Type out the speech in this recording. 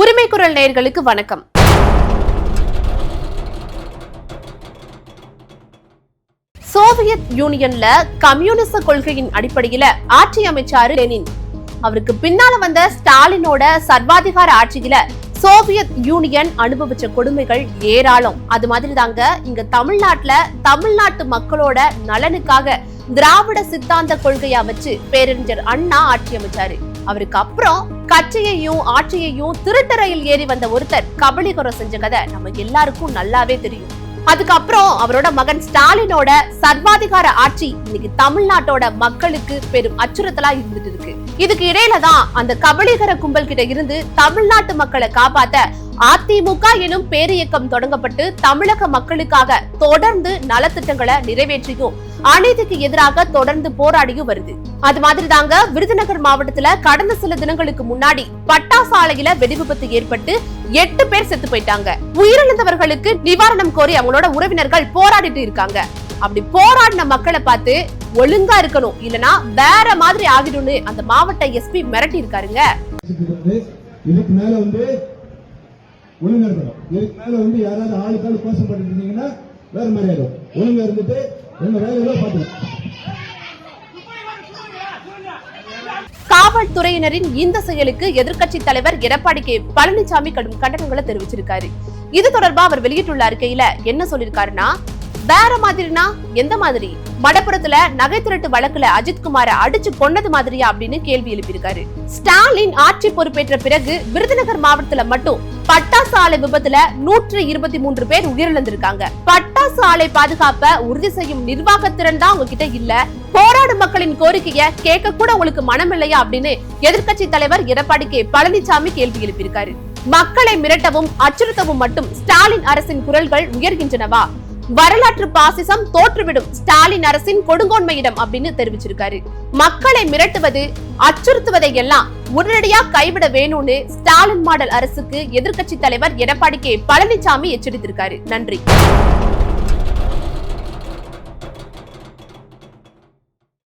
உரிமை குரல் நேயர்களுக்கு வணக்கம். சோவியத் யூனியன்ல கம்யூனிச கொள்கையின் அடிப்படையில ஆட்சி அமைச்சாரு லெனின். அவருக்கு பின்னால வந்த ஸ்டாலினோட சர்வாதிகார ஆட்சியில சோவியத் யூனியன் அனுபவிச்ச கொடுமைகள் ஏராளம். அது மாதிரி தாங்க இங்க தமிழ்நாட்டுல தமிழ்நாட்டு மக்களோட நலனுக்காக திராவிட சித்தாந்த கொள்கையா வச்சு பேரறிஞர் அண்ணா ஆட்சி அமைச்சாரு. அவருக்கு அப்புறம் கட்சியையும் ஆட்சியையும் திருட்டறையில் ஏறி வந்த ஒருத்தர் கபலீகரம் செஞ்ச கதை நம்ம எல்லாருக்கும் நல்லாவே தெரியும். அதுக்கப்புறம் அவரோட மகன் ஸ்டாலினோட சர்வாதிகார ஆட்சி இன்னைக்கு தமிழ்நாட்டோட மக்களுக்கு பெரும் அச்சுறுத்தலா இருந்துட்டு இருக்கு. இதுக்கு இடையில தான் அந்த கபலீகர கும்பல் கிட்ட இருந்து தமிழ்நாட்டு மக்களை காப்பாத்த அதிமுக எனும் பேரியக்கம் தொடங்கப்பட்டு தமிழக மக்களுக்காக தொடர்ந்து நலத்திட்டங்களை நிறைவேற்றியும் அநீதிக்கு எதிராக தொடர்ந்து போராடியும் வருது. அது மாதிரி தாங்க விருதுநகர் மாவட்டத்துல கடந்த சில தினங்களுக்கு முன்னாடி பட்டாசாலையில வெடிவிபத்து ஏற்பட்டு எட்டு பேர் செத்து போயிட்டாங்க. உயிரிழந்தவர்களுக்கு நிவாரணம் கோரி அவங்களோட உறவினர்கள் போராடிட்டு இருக்காங்க. அப்படி போராடின மக்களை பார்த்து ஒழுங்கா இருக்கணும் இல்லனா வேற மாதிரி ஆகிடும்னு அந்த மாவட்ட எஸ்பி மிரட்டி இருக்காருங்க இதுக்கு மேல வந்து ஒழுங்கா இருக்கணும். இதுக்கு மேல வந்து யாராவது ஆளுக்காள் கோஷப்பட்டு இருந்தீங்கன்னா வேற மாதிரி ஆயிடும். ஒழுங்கா இருந்துட்டு காவல்துறையினரின் இந்த செயலுக்கு எதிர்க்கட்சி தலைவர் எடப்பாடி கே பழனிசாமி கடும் கண்டனங்களை தெரிவிச்சிருக்காரு. இது தொடர்பா அவர் வெளியிட்டுள்ள அறிக்கையில என்ன சொல்லிருக்காருன்னா வேற மாதிரினா எந்த மாதிரி? மடப்புறத்துல நகை திருட்டு வழக்குல அஜித்குமார அடிச்சு கொன்னது மாதிரியா அப்படின்னு கேள்வி எழுப்பியிருக்காரு. ஸ்டாலின் ஆட்சி பொறுப்பேற்ற பிறகு விருதுநகர் மாவட்டத்துல மட்டும் பட்டாசு ஆலை விபத்துல நூற்று இருபத்தி மூன்று பேர் உயிரிழந்திருக்காங்க. பட்டாசு ஆலை பாதுகாப்ப உறுதி செய்யும் நிர்வாகத்திறன் தான் உங்ககிட்ட இல்ல. போராடும் மக்களின் கோரிக்கைய கேட்க கூட உங்களுக்கு மனம் இல்லையா அப்படின்னு எதிர்க்கட்சி தலைவர் எடப்பாடி கே. பழனிசாமி கேள்வி எழுப்பியிருக்காரு. மக்களை மிரட்டவும் அச்சுறுத்தவும் மட்டும் ஸ்டாலின் அரசின் குரல்கள் உயர்கின்றனவா? வரலாற்று பாசிசம் தோற்றுவிடும் ஸ்டாலின் அரசின் கொடுங்கோன்மையிடம் அப்படின்னு தெரிவிச்சிருக்காரு. மக்களை மிரட்டுவது அச்சுறுத்துவதை எல்லாம் உடனடியா கைவிட வேணும்னு ஸ்டாலின் மாடல் அரசுக்கு எதிர்க்கட்சி தலைவர் எடப்பாடி கே பழனிசாமி எச்சரித்திருக்காரு. நன்றி.